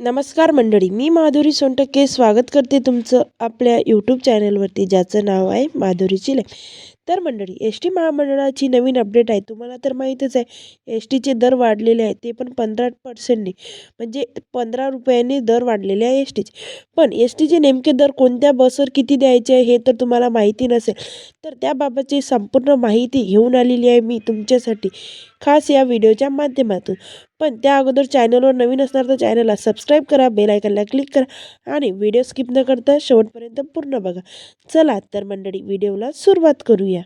नमस्कार मंडळी मी माधुरी सोनटक्के. स्वागत करते तुमचं आपल्या यूट्यूब चॅनलवरती ज्याचं नाव आहे माधुरी चिले. तर मंडळी एस टी महामंडळाची नवीन अपडेट आहे. तुम्हाला तर माहीतच आहे एस टीचे दर वाढलेले आहेत. ते पण पंधरा पर्सेंटनी म्हणजे पंधरा रुपयांनी दर वाढलेले आहे एस टीचे पण एस टीचे नेमके दर कोणत्या बसवर किती द्यायचे आहे हे तर तुम्हाला माहिती नसेल. तर त्याबाबतची संपूर्ण माहिती घेऊन आलेली आहे मी तुमच्यासाठी खास या व्हिडिओच्या माध्यमातून. पण त्या अगोदर चॅनलवर नवीन असणार तर चॅनलला सबस्क्राईब करा बेल आयकनला क्लिक करा आणि व्हिडिओ स्किप न करता शेवटपर्यंत पूर्ण बघा. चला तर मंडळी व्हिडिओला सुरुवात करूया.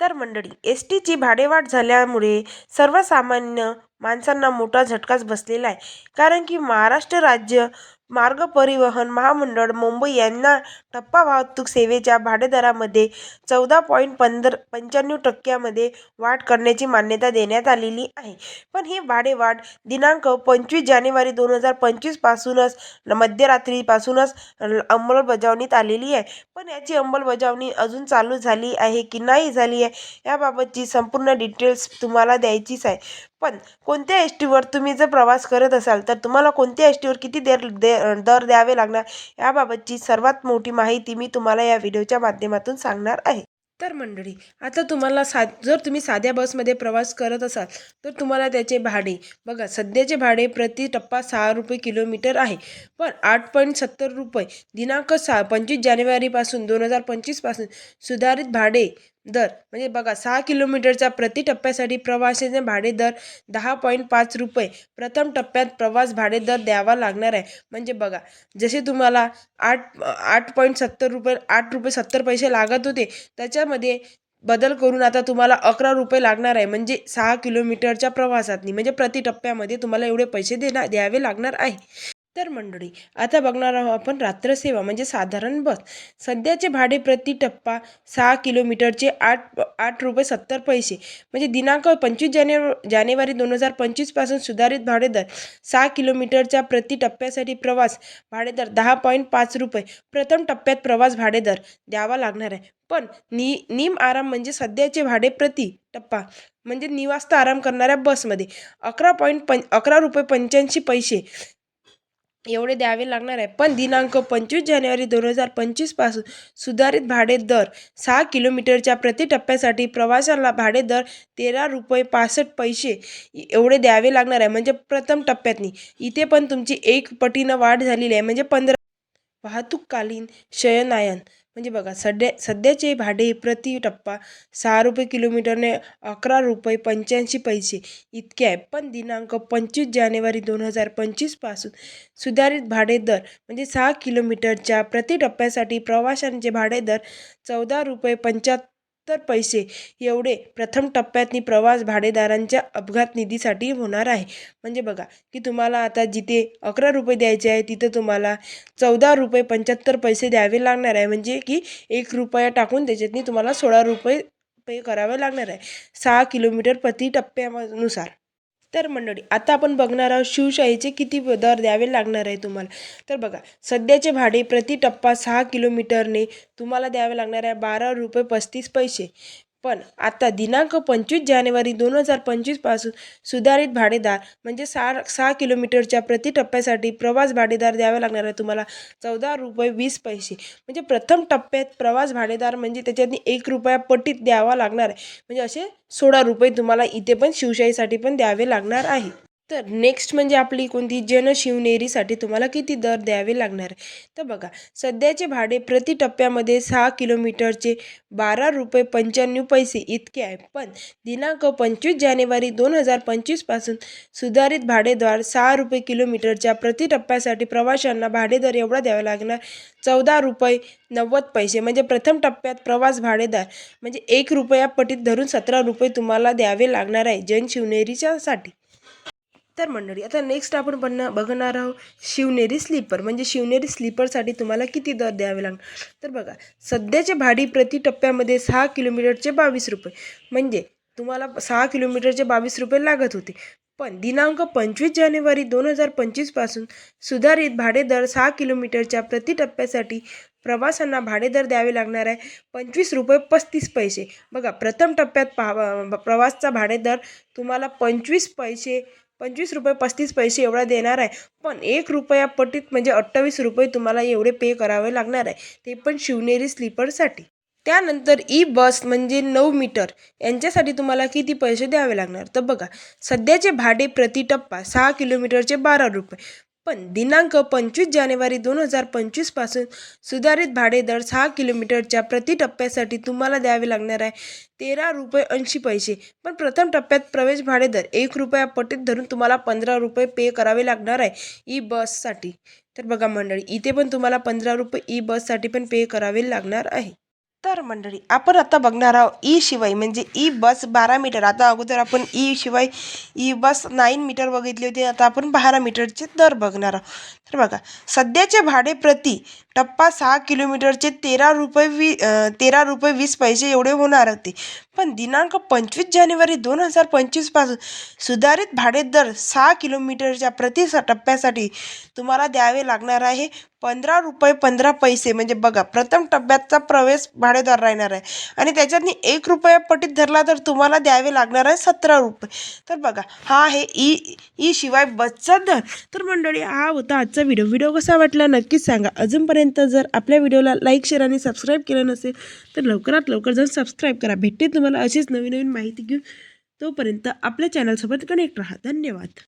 तर मंडळी एस टीची भाडेवाढ झाल्यामुळे सर्वसामान्य माणसांना मोठा झटकाच बसलेला आहे. कारण की महाराष्ट्र राज्य मार्ग परिवहन महामंडळ मुंबई यांना टप्पा वाहतूक सेवेच्या भाडेदरामध्ये चौदा पॉईंट पंधर पंच्याण्णव टक्क्यामध्ये वाढ करण्याची मान्यता देण्यात आलेली आहे. पण ही भाडेवाढ दिनांक पंचवीस जानेवारी दोन हजार पंचवीसपासूनच मध्यरात्रीपासूनच अंमलबजावणीत आलेली आहे. पण याची अंमलबजावणी अजून चालू झाली आहे की नाही झाली आहे याबाबतची संपूर्ण डिटेल्स तुम्हाला द्यायचीच आहे. पण कोणत्या एस टीवर तुम्ही जर प्रवास करत असाल तर तुम्हाला कोणत्या एस टीवर किती देर दे दर द्यावे लागणार याबाबतची सर्वात मोठी माहिती मी तुम्हाला या व्हिडिओच्या माध्यमातून सांगणार आहे. तर मंडळी आता तुम्हाला सा जर तुम्ही साध्या बसमध्ये प्रवास करत असाल तर तुम्हाला त्याचे भाडे बघा सध्याचे भाडे प्रति टप्पा सहा रुपये किलोमीटर आहे. पण आठ पॉईंट सत्तर रुपये दिनांक सहा पंचवीस जानेवारीपासून दोन हजार पंचवीसपासून सुधारित भाडे दर. म्हणजे बघा सहा किलोमीटरच्या प्रति टप्प्यासाठी प्रवासाचे भाडे दर दहा पॉईंट पाच रुपये. प्रथम टप्प्यात प्रवास भाडे दर द्यावा लागणार आहे. म्हणजे बघा जसे तुम्हाला आठ आठ पॉईंट सत्तर रुपये आठ रुपये सत्तर पैसे लागत होते त्याच्यामध्ये बदल करून आता तुम्हाला अकरा रुपये लागणार आहे. म्हणजे सहा किलोमीटरच्या प्रवासातनी म्हणजे प्रति टप्प्यामध्ये तुम्हाला एवढे पैसे देणार द्यावे लागणार आहे. तर मंडळी आता बघणार आहोत आपण रात्रसेवा म्हणजे साधारण बस. सध्याचे भाडे प्रति टप्पा सहा किलोमीटरचे आठ आठ रुपये सत्तर पैसे. म्हणजे दिनांक पंचवीस जानेव जानेवारी दोन हजार पंचवीसपासून सुधारित भाडेदर सहा किलोमीटरच्या प्रति टप्प्यासाठी प्रवास भाडेदर दहा पॉईंट पाच रुपये. प्रथम टप्प्यात प्रवास भाडेदर द्यावा लागणार आहे. पण नि निम आराम म्हणजे सध्याचे भाडे प्रति टप्पा म्हणजे निवास्त आराम करणाऱ्या बसमध्ये अकरा पॉईंट पं अकरा रुपये पंच्याऐंशी पैसे. एवढे द्यावे लागणार आहे. पण दिनांक पंचवीस जानेवारी दोन हजार पंचवीसपासून सुधारित भाडे दर सहा किलोमीटरच्या प्रति टप्प्यासाठी प्रवाशाला भाडे दर तेरा रुपये पासष्ट पैसे एवढे द्यावे लागणार आहे. म्हणजे प्रथम टप्प्यातनी इथे पण तुमची एक पटीनं वाढ झालेली आहे. म्हणजे पंधरा वाहतूककालीन शयनायन म्हणजे बघा सध्या सध्याचे भाडे प्रति टप्पा सहा रुपये किलोमीटरने अकरा रुपये पंच्याऐंशी पैसे इतके आहे. पण दिनांक पंचवीस जानेवारी दोन हजार पंचवीसपासून सुधारित भाडे दर म्हणजे सहा किलोमीटरच्या प्रति टप्प्यासाठी प्रवाशांचे भाडे दर चौदा रुपये पंच्याहत्तर पैसे. एवढे प्रथम टप्प्यातनी प्रवास भाडेदारांच्या अपघात निधीसाठी होणार आहे. म्हणजे बघा की तुम्हाला आता जिथे अकरा रुपये द्यायचे आहे तिथं तुम्हाला चौदा रुपये पंच्याहत्तर पैसे द्यावे लागणार आहे. म्हणजे की एक रुपया टाकून त्याच्यातनी तुम्हाला सोळा रुपये पे करावे लागणार आहे. सहा किलोमीटर प्रति टप्प्यानुसार. तर मंडळी आता आपण बघणार आहोत शिवशाहीचे किती दर द्यावे लागणार आहे तुम्हाला. तर बघा सध्याचे भाडे प्रति टप्पा सहा किलोमीटरने तुम्हाला द्यावे लागणार आहे बारा रुपये पस्तीस पैसे. पण आता दिनांक पंचवीस जानेवारी दोन हजार पंचवीसपासून सुधारित भाडेदार म्हणजे सहा सहा किलोमीटरच्या प्रति टप्प्यासाठी प्रवास भाडेदार द्यावे लागणार आहे तुम्हाला चौदा रुपये वीस पैसे. म्हणजे प्रथम टप्प्यात प्रवास भाडेदार म्हणजे त्याच्यातनी एक रुपया पटीत द्यावा लागणार आहे. म्हणजे असे सोळा रुपये तुम्हाला इथे पण शिवशाहीसाठी पण द्यावे लागणार आहे. तर नेक्स्ट म्हणजे आपली कोणती? जनशिवनेरीसाठी तुम्हाला किती दर द्यावे लागणार? आहे तर बघा सध्याचे भाडे प्रति टप्प्यामध्ये सहा किलोमीटरचे बारा रुपये पंच्याण्णव पैसे इतके आहे. पण दिनांक पंचवीस जानेवारी दोन हजार पंचवीसपासून सुधारित भाडेद्वार सहा रुपये किलोमीटरच्या प्रति टप्प्यासाठी प्रवाशांना भाडेदर एवढा द्यावा लागणार चौदा रुपये नव्वद पैसे. म्हणजे प्रथम टप्प्यात प्रवास भाडेदार म्हणजे एक रुपया पटीत धरून सतरा रुपये तुम्हाला द्यावे लागणार आहे जनशिवनेरीच्यासाठी तर मंडळी आता नेक्स्ट आपण बन बघणार आहोत शिवनेरी स्लीपर म्हणजे शिवनेरी स्लीपरसाठी तुम्हाला किती दर द्यावे लागणार? तर बघा सध्याचे भाडी प्रति टप्प्यामध्ये सहा किलोमीटरचे बावीस रुपये. म्हणजे तुम्हाला सहा किलोमीटरचे बावीस रुपये लागत होते. पण दिनांक पंचवीस जानेवारी दोन हजार पंचवीसपासून सुधारित भाडेदर सहा किलोमीटरच्या प्रति टप्प्यासाठी प्रवाशांना भाडेदर द्यावे लागणार आहे पंचवीस रुपये पस्तीस पैसे. बघा प्रथम टप्प्यात पहा प्रवासचा भाडेदर तुम्हाला पंचवीस पैसे पंचवीस रुपये पस्तीस पैसे एवढा देणार आहे. पण एक रुपया पटीत म्हणजे अठ्ठावीस रुपये तुम्हाला एवढे पे करावे लागणार आहे. ते पण शिवनेरी स्लीपरसाठी त्यानंतर ई बस म्हणजे नऊ मीटर यांच्यासाठी तुम्हाला किती पैसे द्यावे लागणार? तर बघा सध्याचे भाडे प्रति टप्पा सहा किलोमीटरचे बारा रुपये. पण दिनांक पंचवीस जानेवारी दोन हजार पंचवीसपासून सुधारित भाडेदर सहा किलोमीटरच्या प्रति टप्प्यासाठी तुम्हाला द्यावे लागणार आहे. तेरा रुपये ऐंशी पैसे. पण प्रथम टप्प्यात प्रवेश भाडेदर एक रुपया पटीत धरून तुम्हाला पंधरा रुपये पे करावे लागणार आहे ई बससाठी तर बघा मंडळी इथे पण तुम्हाला पंधरा रुपये ई बससाठी पण पे करावे लागणार आहे. तर मंडळी आपण आता बघणार आहोत ई शिवाय म्हणजे ई बस बारा मीटर. आता अगोदर आपण ई शिवाय ई बस नाईन मीटर बघितली होती आता आपण बारा मीटरचे दर बघणार आहोत. तर बघा सध्याचे भाडे प्रति टप्पा सहा किलोमीटरचे तेरा रुपये वी तेरा रुपये वीस पैसे एवढे होणार होते. पण दिनांक पंचवीस जानेवारी दोन हजार पंचवीसपासून सुधारित भाडे दर सहा किलोमीटरच्या प्रति टप्प्यासाठी तुम्हाला द्यावे लागणार आहे. पंधरा रुपये पंधरा पैसे म्हणजे बघा प्रथम टप्प्याचा प्रवेश भाडेदर राहणार आहे. आणि त्याच्यातनी एक रुपया पटीत धरला तर तुम्हाला द्यावे लागणार आहे सतरा रुपये. तर बघा हा आहे ई ई शिवाय बचत दर. तर मंडळी हा होता आजचा व्हिडिओ. व्हिडिओ कसा वाटला नक्कीच सांगा. अजूनपर्यंत जर आपल्या व्हिडिओला लाईक शेअर आणि सबस्क्राईब केलं नसेल तर लवकरात लवकर जाऊन सबस्क्राईब करा. भेटते तुम्हाला अशीच नवीन नवीन माहिती घेऊन तोपर्यंत आपल्या चॅनलसोबत कनेक्ट राहा. धन्यवाद.